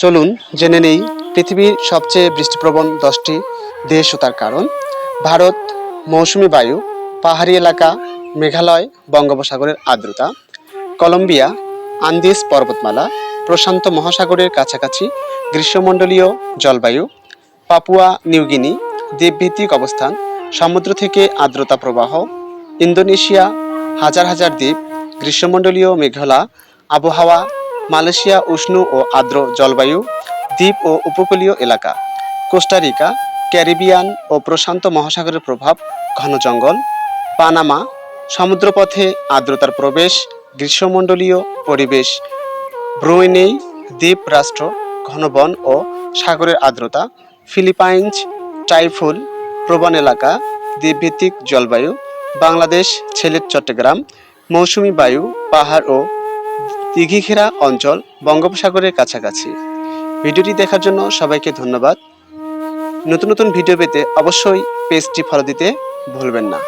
চলুন জেনে নেই পৃথিবীর সবচেয়ে বৃষ্টিপ্রবণ দশটি দেশ ও তার কারণ। ভারত, মৌসুমি বায়ু, পাহাড়ি এলাকা, মেঘালয়, বঙ্গোপসাগরের আর্দ্রতা, কলম্বিয়া আন্দিস পর্বতমালা, প্রশান্ত মহাসাগরের কাছাকাছি গ্রীষ্মমণ্ডলীয় জলবায়ু, পাপুয়া নিউগিনি দ্বীপভিত্তিক অবস্থান, সমুদ্র থেকে আর্দ্রতা প্রবাহ, ইন্দোনেশিয়া, হাজার হাজার দ্বীপ, গ্রীষ্মমণ্ডলীয় মেঘলা আবহাওয়া মালয়েশিয়া উষ্ণ ও আর্দ্র জলবায়ু, দ্বীপ ও উপকূলীয় এলাকা কোস্টারিকা ক্যারিবিয়ান ও প্রশান্ত মহাসাগরের প্রভাব, ঘন জঙ্গল, পানামা, সমুদ্রপথে আর্দ্রতার প্রবেশ, গ্রীষ্মমণ্ডলীয় পরিবেশ ব্রুনেই দ্বীপ রাষ্ট্র ঘন বন ও সাগরের আর্দ্রতা, ফিলিপাইন্স, টাইফুল, প্রবণ এলাকা, দ্বীপভিত্তিক জলবায়ু, বাংলাদেশ, ছেলের চট্টগ্রাম, মৌসুমী বায়ু, পাহাড় ও দিঘিঘেরা অঞ্চল বঙ্গোপসাগরের কাছাকাছি। ভিডিওটি দেখার জন্য সবাইকে ধন্যবাদ। নতুন নতুন ভিডিও পেতে অবশ্যই পেজটি ফলো দিতে ভুলবেন না।